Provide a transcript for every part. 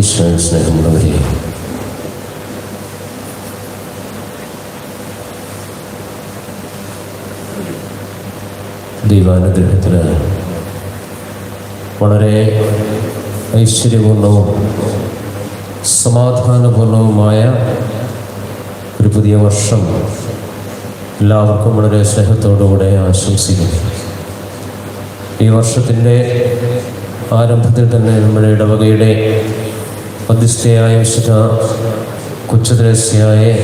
ഈശ്വര സ്നേഹമുള്ളവരെ ദൈവാനുഗ്രഹത്തിന് വളരെ ഐശ്വര്യപൂർണവും സമാധാനപൂർണവുമായ ഒരു പുതിയ വർഷം എല്ലാവർക്കും വളരെ സ്നേഹത്തോടുകൂടെ ആശംസിക്കുന്നു. ഈ വർഷത്തിന്റെ ആരംഭത്തിൽ തന്നെ നമ്മുടെ ഇടവകയുടെ മധ്യസ്ഥയായ വിശുദ്ധ കൊച്ചുദ്രസ്യായെ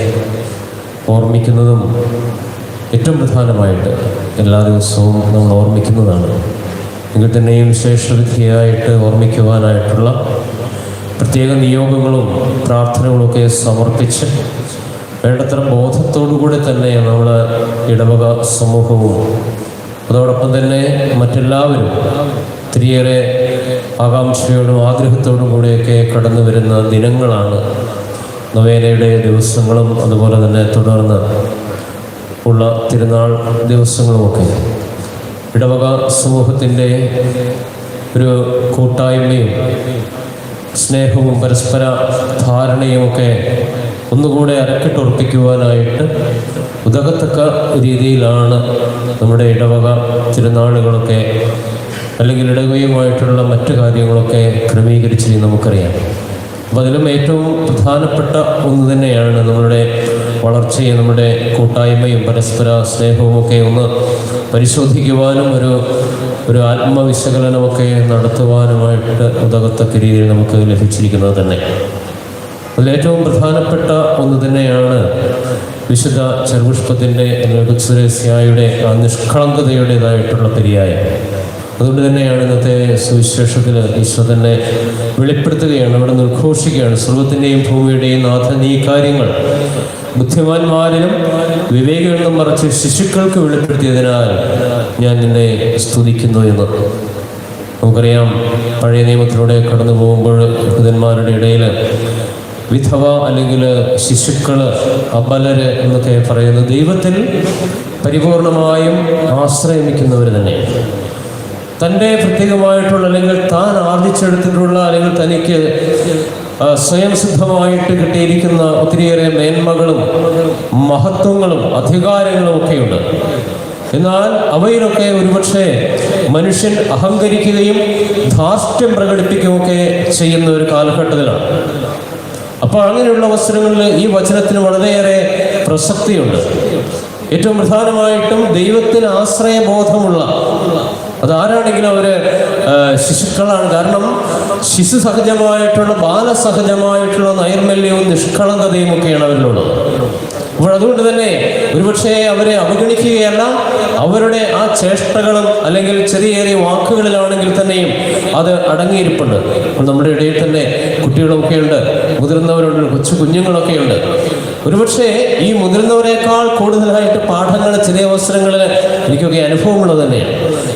ഓർമ്മിക്കുന്നതും ഏറ്റവും പ്രധാനമായിട്ട് എല്ലാ ദിവസവും നമ്മൾ ഓർമ്മിക്കുന്നതാണ്. എങ്കിൽ തന്നെയും വിശേഷവിധിയായിട്ട് ഓർമ്മിക്കുവാനായിട്ടുള്ള പ്രത്യേക നിയോഗങ്ങളും പ്രാർത്ഥനകളൊക്കെ സമർപ്പിച്ച് വേണ്ടത്ര ബോധത്തോടുകൂടി തന്നെ നമ്മൾ ഇടവക സമൂഹവും അതോടൊപ്പം തന്നെ മറ്റെല്ലാവരും ഒത്തിരിയേറെ ആകാംക്ഷയോടും ആഗ്രഹത്തോടും കൂടെയൊക്കെ കടന്നു വരുന്ന ദിനങ്ങളാണ് നവേനയുടെ ദിവസങ്ങളും അതുപോലെ തന്നെ തുടർന്ന് ഉള്ള തിരുനാൾ ദിവസങ്ങളുമൊക്കെ. ഇടവക സമൂഹത്തിന്റെ ഒരു കൂട്ടായ്മയും സ്നേഹവും പരസ്പര ധാരണയുമൊക്കെ ഒന്നുകൂടെ അരക്കിട്ടുറപ്പിക്കുവാനായിട്ട് ഉതകത്തക്ക രീതിയിലാണ് നമ്മുടെ ഇടവക തിരുനാളുകളൊക്കെ അല്ലെങ്കിൽ ഇടവകയുമായിട്ടുള്ള മറ്റു കാര്യങ്ങളൊക്കെ ക്രമീകരിച്ച് നമുക്കറിയാം. അപ്പോൾ അതിലും ഏറ്റവും പ്രധാനപ്പെട്ട ഒന്ന് തന്നെയാണ് നമ്മുടെ വളർച്ചയെ നമ്മുടെ കൂട്ടായ്മയും പരസ്പര സ്നേഹവും ഒക്കെ ഒന്ന് പരിശോധിക്കുവാനും ഒരു ഒരു ആത്മവിശകലനമൊക്കെ നടത്തുവാനുമായിട്ട് ഉതകത്തക്ക രീതിയിൽ നമുക്ക് ലഭിച്ചിരിക്കുന്നത് തന്നെ. അതിലേറ്റവും പ്രധാനപ്പെട്ട ഒന്ന് തന്നെയാണ് വിശുദ്ധ ചെറുപുഷ്പത്തിന്റെ സുരേസ്യായുടെ ആ നിഷ്കളങ്കതയുടേതായിട്ടുള്ള പര്യായം. അതുകൊണ്ട് തന്നെയാണ് ഇന്നത്തെ സുവിശേഷത്തിൽ ഈശോ തന്നെ വെളിപ്പെടുത്തുകയാണ് അവിടെ നിർഘോഷിക്കുകയാണ് സർവത്തിന്റെയും ഭൂമിയുടെയും നാഥ നീ കാര്യങ്ങൾ. ബുദ്ധിമാന്മാരിലും വിവേകികളിലും മറച്ച് ശിശുക്കൾക്ക് വെളിപ്പെടുത്തിയതിനാൽ ഞാൻ നിന്നെ സ്തുതിക്കുന്നു എന്ന്. നമുക്കറിയാം പഴയ നിയമത്തിലൂടെ കടന്നു പോകുമ്പോൾ യഹൂദന്മാരുടെ ഇടയിൽ വിധവ അല്ലെങ്കിൽ ശിശുക്കൾ അബലര് എന്നൊക്കെ പറയുന്നത് ദൈവത്തിൽ പരിപൂർണമായും ആശ്രയിക്കുന്നവർ തന്നെ തന്റെ പ്രത്യേകമായിട്ടുള്ള അല്ലെങ്കിൽ താൻ ആർജിച്ചെടുത്തിട്ടുള്ള അല്ലെങ്കിൽ തനിക്ക് സ്വയം സിദ്ധമായിട്ട് കിട്ടിയിരിക്കുന്ന ഒത്തിരിയേറെ മേന്മകളും മഹത്വങ്ങളും അധികാരങ്ങളും ഒക്കെയുണ്ട്. എന്നാൽ അവയിലൊക്കെ ഒരുപക്ഷെ മനുഷ്യൻ അഹങ്കരിക്കുകയും ധാർഷ്ട്യം പ്രകടിപ്പിക്കുകയൊക്കെ ചെയ്യുന്ന ഒരു കാലഘട്ടത്തിലാണ്. അപ്പോൾ അങ്ങനെയുള്ള അവസരങ്ങളിൽ ഈ വചനത്തിന് വളരെയേറെ പ്രസക്തിയുണ്ട്. ഏറ്റവും പ്രധാനമായിട്ടും ദൈവത്തിന് ആശ്രയബോധമുള്ള അതാരാണെങ്കിലും അവർ ശിശുക്കളാണ്. കാരണം ശിശു സഹജമായിട്ടുള്ള ബാലസഹജമായിട്ടുള്ള നൈർമല്യവും നിഷ്കളങ്കതയും ഒക്കെയാണ് അവരിലുള്ളത്. അപ്പോൾ അതുകൊണ്ട് തന്നെ ഒരുപക്ഷെ അവരെ അവഗണിക്കുകയല്ല അവരുടെ ആ ചേഷ്ടകളും അല്ലെങ്കിൽ ചെറിയ ചെറിയ വാക്കുകളിലാണെങ്കിൽ തന്നെയും അത് അടങ്ങിയിരിപ്പുണ്ട്. നമ്മുടെ ഇടയിൽ തന്നെ കുട്ടികളൊക്കെ ഉണ്ട് മുതിർന്നവരുണ്ട് കൊച്ചു കുഞ്ഞുങ്ങളൊക്കെ ഉണ്ട് ഒരുപക്ഷെ ഈ മുതിർന്നവരെക്കാൾ കൂടുതലായിട്ട് പാഠങ്ങൾ ചെറിയ അവസരങ്ങളിൽ എനിക്കൊക്കെ അനുഭവമുള്ളത് തന്നെയാണ്.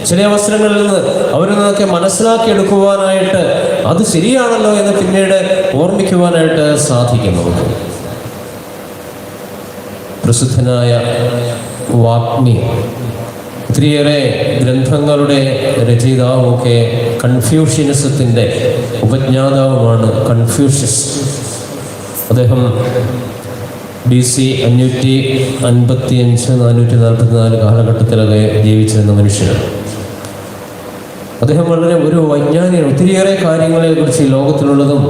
ചില അവസരങ്ങളിൽ നിന്ന് അവരിൽ നിന്നൊക്കെ മനസ്സിലാക്കിയെടുക്കുവാനായിട്ട് അത് ശരിയാണല്ലോ എന്ന് പിന്നീട് ഓർമ്മിക്കുവാനായിട്ട് സാധിക്കുന്നു. പ്രസിദ്ധനായ വാഗ്മി ഒത്തിരിയേറെ ഗ്രന്ഥങ്ങളുടെ രചയിതാവുമൊക്കെ കൺഫ്യൂഷ്യനിസത്തിന്റെ ഉപജ്ഞാതാവുമാണ് കൺഫ്യൂഷ്യസ്. അദ്ദേഹം ബി സി അഞ്ഞൂറ്റി അൻപത്തി അഞ്ച് നാനൂറ്റി നാൽപ്പത്തി നാല് കാലഘട്ടത്തിലൊക്കെ ജീവിച്ചിരുന്ന മനുഷ്യനാണ്. അദ്ദേഹം വളരെ ഒരു വൈജ്ഞാനികൻ ഒത്തിരിയേറെ കാര്യങ്ങളെക്കുറിച്ച് ലോകത്തിലുള്ളതും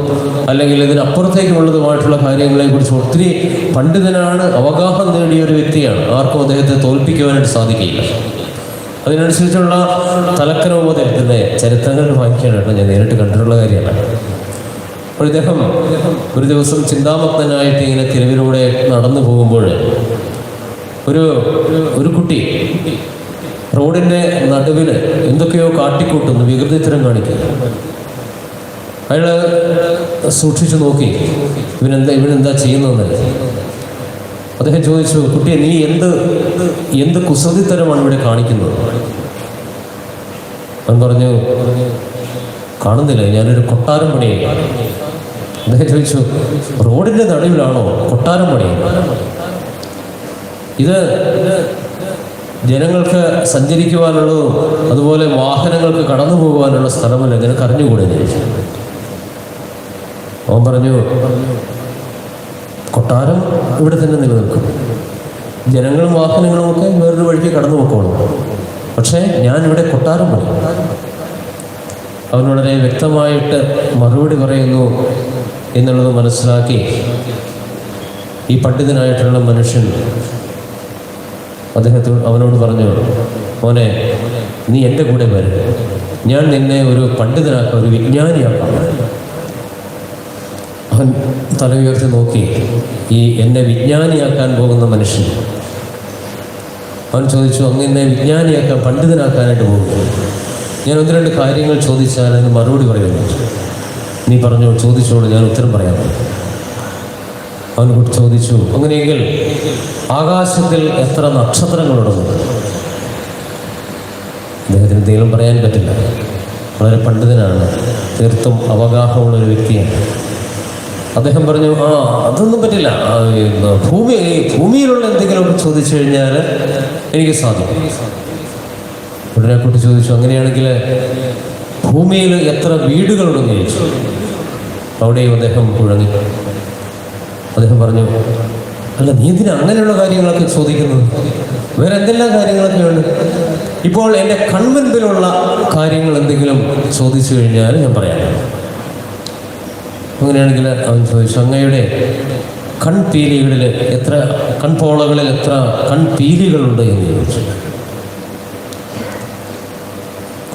അല്ലെങ്കിൽ ഇതിനപ്പുറത്തേക്കുള്ളതുമായിട്ടുള്ള കാര്യങ്ങളെക്കുറിച്ച് ഒത്തിരി പണ്ഡിതനാണ് അവഗാഹം നേടിയ ഒരു വ്യക്തിയാണ്. ആർക്കും അദ്ദേഹത്തെ തോൽപ്പിക്കുവാനായിട്ട് സാധിക്കില്ല. അതിനനുസരിച്ചുള്ള തലക്കനവും അദ്ദേഹത്തിന്റെ ചരിത്രങ്ങൾ വായിക്കാനായിട്ട് ഞാൻ നേരിട്ട് കണ്ടിട്ടുള്ള കാര്യമാണ് അപ്പോൾ ഇദ്ദേഹം ഒരു ദിവസം ചിന്താമഗ്നായിട്ട് ഇങ്ങനെ തെരുവിലൂടെ നടന്നു പോകുമ്പോൾ ഒരു ഒരു കുട്ടി റോഡിന്റെ നടുവിൽ എന്തൊക്കെയോ കാട്ടിക്കൂട്ടുന്നു വികൃതിത്തരം കാണിക്കുന്നു. അയാൾ സൂക്ഷിച്ചു നോക്കി ഇവനെന്താ ഇവനെന്താ ചെയ്യുന്നതെന്നല്ല അദ്ദേഹം ചോദിച്ചു കുട്ടിയെ നീ എന്ത് എന്ത് കുസൃതിത്തരമാണ് ഇവിടെ കാണിക്കുന്നത്? അവൻ പറഞ്ഞു കാണുന്നില്ല ഞാനൊരു കൊട്ടാരം പണിയായി. അദ്ദേഹം ചോദിച്ചു റോഡിന്റെ നടുവിലാണോ കൊട്ടാരം പണി ഇത് ജനങ്ങൾക്ക് സഞ്ചരിക്കുവാനുള്ളതും അതുപോലെ വാഹനങ്ങൾക്ക് കടന്നു പോകുവാനുള്ള സ്ഥലമല്ല. ഇങ്ങനെ കറിഞ്ഞുകൂടെ അവൻ പറഞ്ഞു കൊട്ടാരം ഇവിടെ തന്നെ നിലനിൽക്കും. ജനങ്ങളും വാഹനങ്ങളും ഒക്കെ വേറൊരു വഴിക്ക് കടന്നു പോക്കോളും പക്ഷേ ഞാനിവിടെ കൊട്ടാരം പണി. അവൻ വളരെ വ്യക്തമായിട്ട് മറുപടി പറയുന്നു എന്നുള്ളത് മനസ്സിലാക്കി ഈ പണ്ഡിതനായിട്ടുള്ള മനുഷ്യൻ അദ്ദേഹത്തോട് അവനോട് പറഞ്ഞു മോനെ നീ എന്റെ കൂടെ വരും ഞാൻ നിന്നെ ഒരു പണ്ഡിതനാക്കാം ഒരു വിജ്ഞാനിയാക്കാം അവൻ തല ഉയർത്തി നോക്കി ഈ എന്നെ വിജ്ഞാനിയാക്കാൻ പോകുന്ന മനുഷ്യൻ. അവൻ ചോദിച്ചു അങ്ങ് എന്നെ വിജ്ഞാനിയാക്കാൻ പണ്ഡിതനാക്കാനായിട്ട് പോകുന്നു. ഞാൻ ഒന്ന് രണ്ട് കാര്യങ്ങൾ ചോദിച്ചാൽ അതിന് മറുപടി പറയുന്നു നീ പറഞ്ഞു ചോദിച്ചോളൂ ഞാൻ ഉത്തരം പറയാം അവൻ കുട്ടി ചോദിച്ചു അങ്ങനെയെങ്കിൽ ആകാശത്തിൽ എത്ര നക്ഷത്രങ്ങളുണ്ട് അദ്ദേഹത്തിന് എന്തെങ്കിലും പറയാൻ പറ്റില്ല. വളരെ പണ്ഡിതനാണ്. തീർത്തും അവഗാഹമുള്ള ഒരു വ്യക്തിയാണ്. അദ്ദേഹം പറഞ്ഞു ആ അതൊന്നും പറ്റില്ല. ഭൂമി ഭൂമിയിലുള്ള എന്തെങ്കിലുമൊക്കെ ചോദിച്ചു കഴിഞ്ഞാൽ എനിക്ക് സാധിക്കും. ഉടനെ കുട്ടി ചോദിച്ചു അങ്ങനെയാണെങ്കിൽ ഭൂമിയിൽ എത്ര വീടുകളുണ്ടെന്ന് ചോദിച്ചു? അവിടെയും അദ്ദേഹം കുഴങ്ങി. അദ്ദേഹം പറഞ്ഞു അല്ല നീ ഇതിന് അങ്ങനെയുള്ള കാര്യങ്ങളൊക്കെ ചോദിക്കുന്നത്? വേറെ എന്തെല്ലാം കാര്യങ്ങളൊക്കെ ഉണ്ട്? ഇപ്പോൾ എന്റെ കൺമുൻപിലുള്ള കാര്യങ്ങൾ എന്തെങ്കിലും ചോദിച്ചു കഴിഞ്ഞാൽ ഞാൻ പറയാം. അങ്ങനെയാണെങ്കിൽ അവൻ ചോദിച്ചു അങ്ങയുടെ കൺപീലികളിൽ എത്ര കൺപോളകളിൽ എത്ര കൺപീലികളുണ്ട്? എന്ന് ചോദിച്ചു.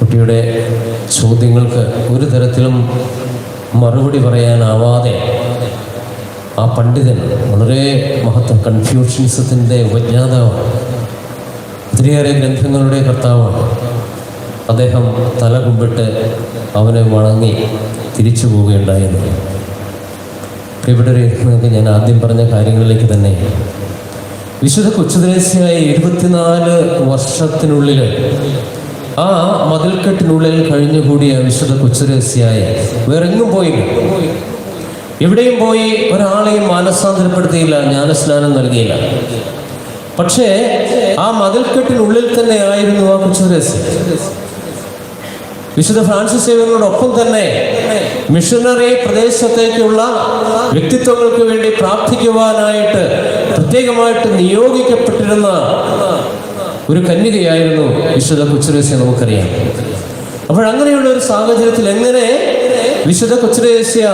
കുട്ടിയുടെ ചോദ്യങ്ങൾക്ക് ഒരു തരത്തിലും മറുപടി പറയാനാവാതെ ആ പണ്ഡിതൻ വളരെ മഹത്വം കൺഫ്യൂഷൻസത്തിന്റെ ഉപജ്ഞാതാവാണ് ഒത്തിരിയേറെ ഗ്രന്ഥങ്ങളുടെ കർത്താവാണ്. അദ്ദേഹം തല കുമ്പിട്ട് അവനെ വണങ്ങി തിരിച്ചു പോവുകയുണ്ടായിരുന്നു പ്രിയപ്പെട്ടവരെ നിങ്ങൾക്ക് ഞാൻ ആദ്യം പറഞ്ഞ കാര്യങ്ങളിലേക്ക് തന്നെ. വിശുദ്ധ കൊച്ചുദ്രേസ്യായ എഴുപത്തിനാല് വർഷത്തിനുള്ളിൽ ആ മതിൽക്കെട്ടിനുള്ളിൽ കഴിഞ്ഞുകൂടിയ വിശുദ്ധ കൊച്ചുരഹസ്യായ വേറെങ്ങും പോയില്ല. എവിടെയും പോയി ഒരാളെയും മാനസാന്തരപ്പെടുത്തിയില്ല ജ്ഞാനസ്നാനം നൽകിയില്ല. പക്ഷേ ആ മതിൽക്കെട്ടിനുള്ളിൽ തന്നെ ആയിരുന്നു ആ കുച്ചുരസ്. വിശുദ്ധ ഫ്രാൻസിസ് സേവനോടൊപ്പം തന്നെ മിഷണറി പ്രദേശത്തേക്കുള്ള വ്യക്തിത്വങ്ങൾക്ക് വേണ്ടി പ്രാർത്ഥിക്കുവാനായിട്ട് പ്രത്യേകമായിട്ട് നിയോഗിക്കപ്പെട്ടിരുന്ന ഒരു കന്യകയായിരുന്നു വിശുദ്ധ കൊച്ചുരേസ്യ നമുക്കറിയാം. അപ്പോഴങ്ങനെയുള്ള ഒരു സാഹചര്യത്തിൽ എങ്ങനെ വിശുദ്ധ കൊച്ചുരേസ്യ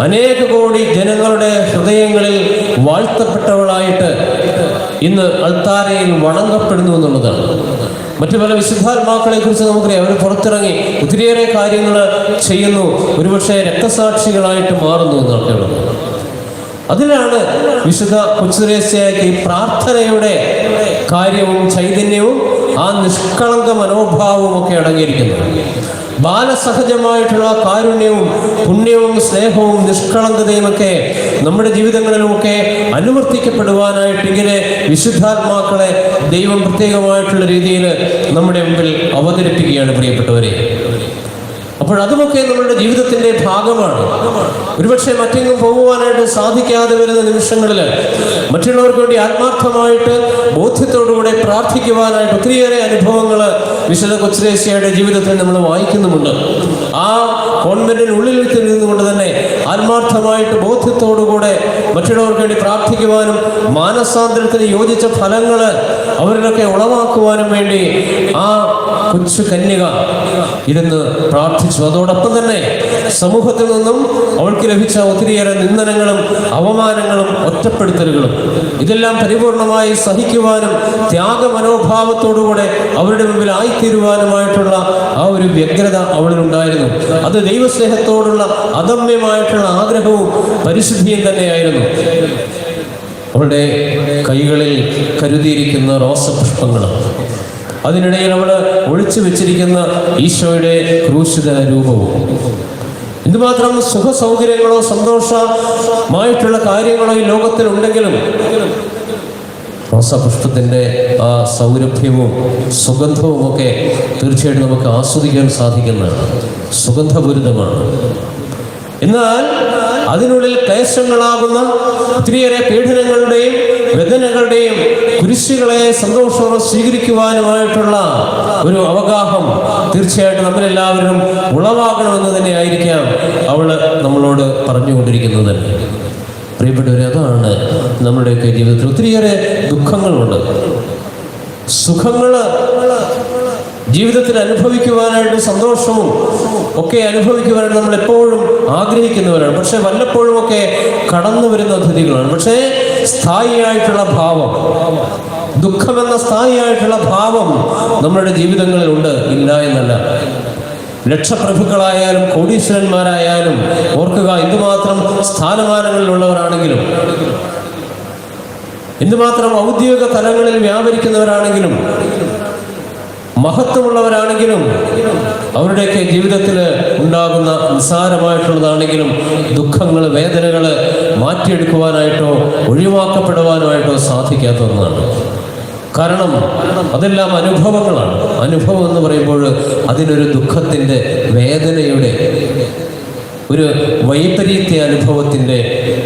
അനേക കോടി ജനങ്ങളുടെ ഹൃദയങ്ങളിൽ വാഴ്ത്തപ്പെട്ടവളായിട്ട് ഇന്ന് അൾത്താരയിൽ വണങ്ങപ്പെടുന്നു എന്നുള്ളതാണ്. മറ്റു പല വിശുദ്ധാത്മാക്കളെ കുറിച്ച് നമുക്കറിയാം. അവർ പുറത്തിറങ്ങി ഒത്തിരിയേറെ കാര്യങ്ങൾ ചെയ്യുന്നു. ഒരുപക്ഷെ രക്തസാക്ഷികളായിട്ട് മാറുന്നു എന്നൊക്കെ അതിലാണ് വിശുദ്ധ കൊച്ചുരേസ്യയ്ക്ക് ഈ പ്രാർത്ഥനയുടെ കാര്യവും ചൈതന്യവും ആ നിഷ്കളങ്ക മനോഭാവവും ഒക്കെ അടങ്ങിയിരിക്കുന്നത്. ബാലസഹജമായിട്ടുള്ള കാരുണ്യവും പുണ്യവും സ്നേഹവും നിഷ്കളങ്കതയും ഒക്കെ നമ്മുടെ ജീവിതങ്ങളിലുമൊക്കെ അനുവർത്തിക്കപ്പെടുവാനായിട്ട് ഇങ്ങനെ വിശുദ്ധാത്മാക്കളെ ദൈവം പ്രത്യേകമായിട്ടുള്ള രീതിയിൽ നമ്മുടെ മുമ്പിൽ അവതരിപ്പിക്കുകയാണ് പ്രിയപ്പെട്ടവരെ. അപ്പോൾ അതുമൊക്കെ നമ്മളുടെ ജീവിതത്തിന്റെ ഭാഗമാണ്. ഒരുപക്ഷെ മറ്റെങ്ങും പോകുവാനായിട്ട് സാധിക്കാതെ വരുന്ന നിമിഷങ്ങളിൽ മറ്റുള്ളവർക്ക് വേണ്ടി ആത്മാർത്ഥമായിട്ട് ബോധ്യത്തോടുകൂടെ പ്രാർത്ഥിക്കുവാനായിട്ട് ഒത്തിരിയേറെ അനുഭവങ്ങൾ വിശുദ്ധ കൊച്ചുരേശ്യയുടെ ജീവിതത്തിൽ നമ്മൾ വായിക്കുന്നുമുണ്ട്. ആ കോൺവെന്റിനുള്ളിൽ നിന്നുകൊണ്ട് തന്നെ ആത്മാർത്ഥമായിട്ട് ബോധ്യത്തോടുകൂടെ മറ്റുള്ളവർക്ക് വേണ്ടി പ്രാർത്ഥിക്കുവാനും മാനസാന്തരത്തിന് യോജിച്ച ഫലങ്ങൾ അവരിലൊക്കെ ഉളവാക്കുവാനും വേണ്ടി ആ കൊച്ചു കന്യക ഇരുന്ന് പ്രാർത്ഥിച്ചു അതോടൊപ്പം തന്നെ സമൂഹത്തിൽ നിന്നും അവൾക്ക് ലഭിച്ച ഒത്തിരിയേറെ നിന്ദനങ്ങളും അവമാനങ്ങളും ഒറ്റപ്പെടുത്തലുകളും ഇതെല്ലാം പരിപൂർണമായി സഹിക്കുവാനും ത്യാഗ മനോഭാവത്തോടുകൂടെ അവരുടെ മുമ്പിൽ ആയിത്തീരുവാനുമായിട്ടുള്ള ആ ഒരു വ്യഗ്രത അവളിലുണ്ടായിരുന്നു. അത് ദൈവസ്നേഹത്തോടുള്ള അദമ്യമായിട്ടുള്ള ആഗ്രഹവും പരിശുദ്ധിയും തന്നെയായിരുന്നു. അവളുടെ കൈകളിൽ കരുതിയിരിക്കുന്ന റോസപുഷ്പങ്ങളും അതിനിടയിൽ അവൾ ഒളിച്ചു വെച്ചിരിക്കുന്ന ഈശോയുടെ ക്രൂശിത രൂപവും. എന്തുമാത്രം സുഖ സൗകര്യങ്ങളോ സന്തോഷമായിട്ടുള്ള കാര്യങ്ങളോ ഈ ലോകത്തിൽ ഉണ്ടെങ്കിലും റോസാപുഷ്പത്തിന്റെ ആ സൗരഭ്യവും സുഗന്ധവും ഒക്കെ തീർച്ചയായിട്ടും നമുക്ക് ആസ്വദിക്കാൻ സാധിക്കുന്നതാണ്. സുഗന്ധപൂരിതമാണ്. എന്നാൽ അതിനുള്ളിൽ ക്ലേശങ്ങളാകുന്ന ഒത്തിരിയേറെ പീഡനങ്ങളുടെയും വേദനകളുടെയും കുരിശുകളെ സന്തോഷത്തോടെ സ്വീകരിക്കുവാനുമായിട്ടുള്ള ഒരു അവഗാഹം തീർച്ചയായിട്ടും നമ്മളെല്ലാവരും ഉളവാകണമെന്ന് തന്നെ ആയിരിക്കാം അവൾ നമ്മളോട് പറഞ്ഞുകൊണ്ടിരിക്കുന്നത്. പ്രിയപ്പെട്ടവരെ അതാണ് നമ്മുടെയൊക്കെ ജീവിതത്തിൽ ഒത്തിരിയേറെ ദുഃഖങ്ങളുണ്ട്. സുഖങ്ങൾ ജീവിതത്തിൽ അനുഭവിക്കുവാനായിട്ട് സന്തോഷവും ഒക്കെ അനുഭവിക്കുവാനായിട്ട് നമ്മൾ എപ്പോഴും ആഗ്രഹിക്കുന്നവരാണ്. പക്ഷെ വല്ലപ്പോഴും ഒക്കെ കടന്നു വരുന്ന അതിഥികളാണ്. പക്ഷേ സ്ഥായിയായിട്ടുള്ള ഭാവം ദുഃഖമെന്ന സ്ഥായിയായിട്ടുള്ള ഭാവം നമ്മുടെ ജീവിതങ്ങളിൽ ഉണ്ട് ഇല്ല എന്നല്ല. ലക്ഷപ്രഭുക്കളായാലും കോടീശ്വരന്മാരായാലും ഓർക്കുക എന്തുമാത്രം സ്ഥാനമാനങ്ങളിലുള്ളവരാണെങ്കിലും എന്തുമാത്രം ഔദ്യോഗിക തലങ്ങളിൽ വ്യാപരിക്കുന്നവരാണെങ്കിലും മഹത്വമുള്ളവരാണെങ്കിലും അവരുടെയൊക്കെ ജീവിതത്തിൽ ഉണ്ടാകുന്ന നിസ്സാരമായിട്ടുള്ളതാണെങ്കിലും ദുഃഖങ്ങൾ വേദനകൾ മാറ്റിയെടുക്കുവാനായിട്ടോ ഒഴിവാക്കപ്പെടുവാനായിട്ടോ സാധിക്കാത്ത ഒന്നാണ് കാരണം അതെല്ലാം അനുഭവങ്ങളാണ്. അനുഭവം എന്ന് പറയുമ്പോൾ അതിനൊരു ദുഃഖത്തിന്റെ വേദനയുടെ ഒരു വൈപരീത്യ അനുഭവത്തിന്റെ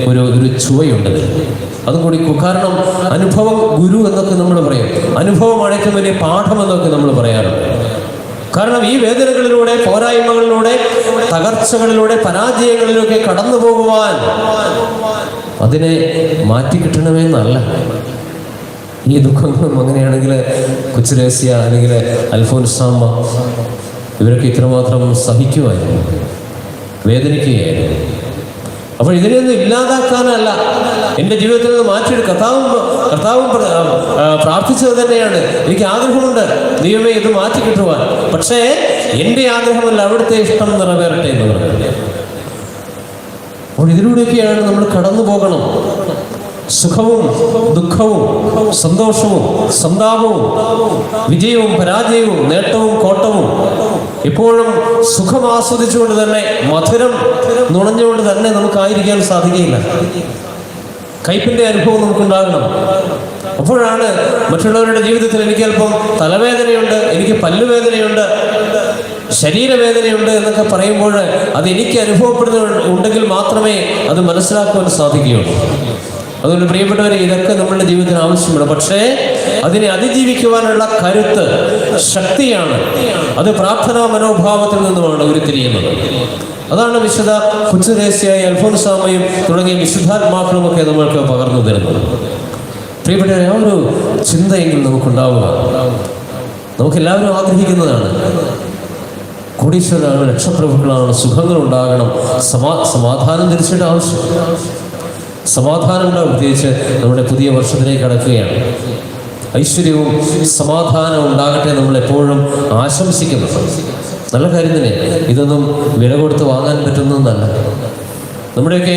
ഒരു ഒരു ചുവയുണ്ട്. അതും കൂടി കാരണം അനുഭവം ഗുരു എന്നൊക്കെ നമ്മൾ പറയും. അനുഭവമാണ് ഏറ്റവും വലിയ പാഠം എന്നൊക്കെ നമ്മൾ പറയാറുണ്ട്. കാരണം ഈ വേദനകളിലൂടെ പോരായ്മകളിലൂടെ തകർച്ചകളിലൂടെ പരാജയങ്ങളിലൊക്കെ കടന്നു പോകുവാൻ അതിനെ മാറ്റി കിട്ടണമെന്നല്ല ഈ ദുഃഖങ്ങളും അങ്ങനെയാണെങ്കിൽ കൊച്ചുരേസ്യ അല്ലെങ്കിൽ അൽഫോൻസാമ്മ ഇവരൊക്കെ ഇത്രമാത്രം സഹിക്കുമായിരുന്നു വേദനിക്കുകയായിരുന്നു. അപ്പോൾ ഇതിനെയൊന്നും ഇല്ലാതാക്കാനല്ല. എന്റെ ജീവിതത്തിൽ നിന്ന് മാറ്റിയൊരു കർത്താവും കർത്താവും പ്രാർത്ഥിച്ചത് തന്നെയാണ്. എനിക്ക് ആഗ്രഹമുണ്ട് ദൈവമേ ഇത് മാറ്റി കിട്ടുവാൻ. പക്ഷേ എന്റെ ആഗ്രഹമല്ല അവിടുത്തെ ഇഷ്ടം നിറവേറട്ടെ എന്ന് പറഞ്ഞു അപ്പോൾ ഇതിലൂടെയൊക്കെയാണ് നമ്മൾ കടന്നു പോകണം. സുഖവും ദുഃഖവും സന്തോഷവും സന്താപവും വിജയവും പരാജയവും നേട്ടവും കോട്ടവും എപ്പോഴും സുഖം ആസ്വദിച്ചുകൊണ്ട് തന്നെ മധുരം നുണഞ്ഞുകൊണ്ട് തന്നെ നമുക്കായിരിക്കാൻ സാധിക്കുകയില്ല. കയ്പിന്റെ അനുഭവം നമുക്കുണ്ടാകണം. അപ്പോഴാണ് മറ്റുള്ളവരുടെ ജീവിതത്തിൽ എനിക്ക് അല്പം തലവേദനയുണ്ട് എനിക്ക് പല്ലുവേദനയുണ്ട് ശരീരവേദനയുണ്ട് എന്നൊക്കെ പറയുമ്പോൾ അത് എനിക്ക് അനുഭവപ്പെടുന്ന ഉണ്ടെങ്കിൽ മാത്രമേ അത് മനസ്സിലാക്കുവാൻ സാധിക്കുകയുള്ളൂ. അതുകൊണ്ട് പ്രിയപ്പെട്ടവരെ ഇതൊക്കെ നമ്മളുടെ ജീവിതത്തിന് ആവശ്യമാണ്. പക്ഷേ അതിനെ അതിജീവിക്കുവാനുള്ള കരുത്ത് ശക്തിയാണ്. അത് പ്രാർത്ഥനാ മനോഭാവത്തിൽ നിന്നുമാണ് ഉരുത്തിരിയുന്നത് അതാണ് വിശുദ്ധ കുച്ചുദേശിയായി അൽഫോൻസാമയും തുടങ്ങിയ വിശുദ്ധാത്മാക്കളും ഒക്കെ നമ്മൾക്ക് പകർന്നു തരുന്നത്. പ്രിയപ്പെട്ട ആ ഒരു ചിന്തയെങ്കിലും നമുക്കുണ്ടാവുക. നമുക്കെല്ലാവരും ആഗ്രഹിക്കുന്നതാണ്. കോടീശ്വരനാണ് രക്ഷപ്രഭുക്കളാണ് സുഖങ്ങൾ ഉണ്ടാകണം സമാ സമാധാനം തിരിച്ചിട്ട് ആവശ്യം. സമാധാനം ഉണ്ടാകും പ്രത്യേകിച്ച് നമ്മുടെ പുതിയ വർഷത്തിലേക്ക് കടക്കുകയാണ്. ഐശ്വര്യവും സമാധാനവും ഉണ്ടാകട്ടെ നമ്മൾ എപ്പോഴും ആശംസിക്കുന്നു നല്ല കാര്യം തന്നെ. ഇതൊന്നും വില കൊടുത്ത് വാങ്ങാൻ പറ്റുന്നതല്ല നമ്മുടെയൊക്കെ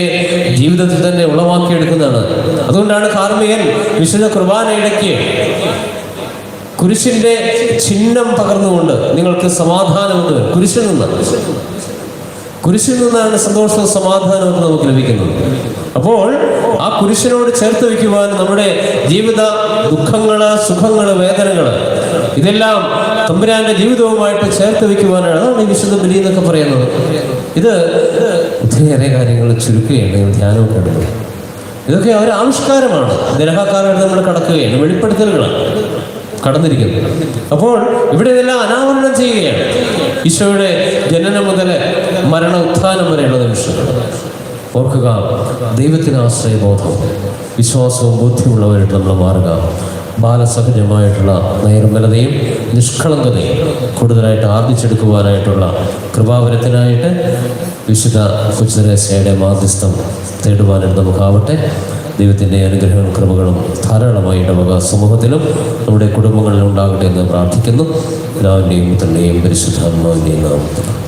ജീവിതത്തിൽ തന്നെ ഉളവാക്കിയെടുക്കുന്നതാണ്. അതുകൊണ്ടാണ് കാർമികൻ വിശുദ്ധ കുർബാന ഇടയ്ക്ക് കുരിശിന്റെ ചിഹ്നം പകർന്നുകൊണ്ട് നിങ്ങൾക്ക് സമാധാനം എന്ന് കുരിശിൽ നിന്ന്. കുരിശിൽ നിന്നാണ് സന്തോഷവും സമാധാനവും നമുക്ക് ലഭിക്കുന്നത്. അപ്പോൾ ആ കുരിശിനോട് ചേർത്ത് വെക്കുവാൻ നമ്മുടെ ജീവിത ദുഃഖങ്ങൾ സുഖങ്ങൾ വേദനകൾ ഇതെല്ലാം തമ്പുരാന്റെ ജീവിതവുമായിട്ട് ചേർത്ത് വെക്കുവാനാണ് അതാണ് ഈ വിശുദ്ധ ബലി എന്നൊക്കെ പറയുന്നത്. ഇത് ഒത്തിരിയേറെ കാര്യങ്ങൾ ചുരുക്കുകയാണ് ധ്യാനമൊക്കെ എടുക്കുന്നത് ഇതൊക്കെ ഒരു ആവിഷ്കാരമാണ്. നിരഹക്കാലത്ത് നമ്മൾ കടക്കുകയാണ്. വെളിപ്പെടുത്തലുകളാണ്. കടന്നിരിക്കുന്നത്. അപ്പോൾ ഇവിടെ ഇതെല്ലാം അനാവരണം ചെയ്യുകയാണ്. ഈശോയുടെ ജനനം മുതൽ മരണ ഉത്ഥാനം വരെയുള്ള നിമിഷങ്ങൾ. ഓർക്കുക ദൈവത്തിന് ആശ്രയബോധം വിശ്വാസവും ബുദ്ധിയുള്ളവരായിട്ട് നമ്മൾ മാറുക. ബാലസഹജമായിട്ടുള്ള നൈർമലതയും നിഷ്കളങ്കതയും കൂടുതലായിട്ട് ആർജിച്ചെടുക്കുവാനായിട്ടുള്ള കൃപാവരത്തിനായിട്ട് വിശുദ്ധ കൊച്ചുരേശയുടെ മാധ്യസ്ഥം തേടുവാനായിട്ട് നമുക്കാവട്ടെ. ദൈവത്തിന്റെ അനുഗ്രഹങ്ങളും കൃപകളും ധാരാളമായി ഇടവക സമൂഹത്തിലും നമ്മുടെ കുടുംബങ്ങളിലും ഉണ്ടാകട്ടെ എന്ന് പ്രാർത്ഥിക്കുന്നു. എല്ലാവരുടെയും തന്നെയും പരിശുദ്ധാത്മാവിന്റെയും നാമത്തിൽ.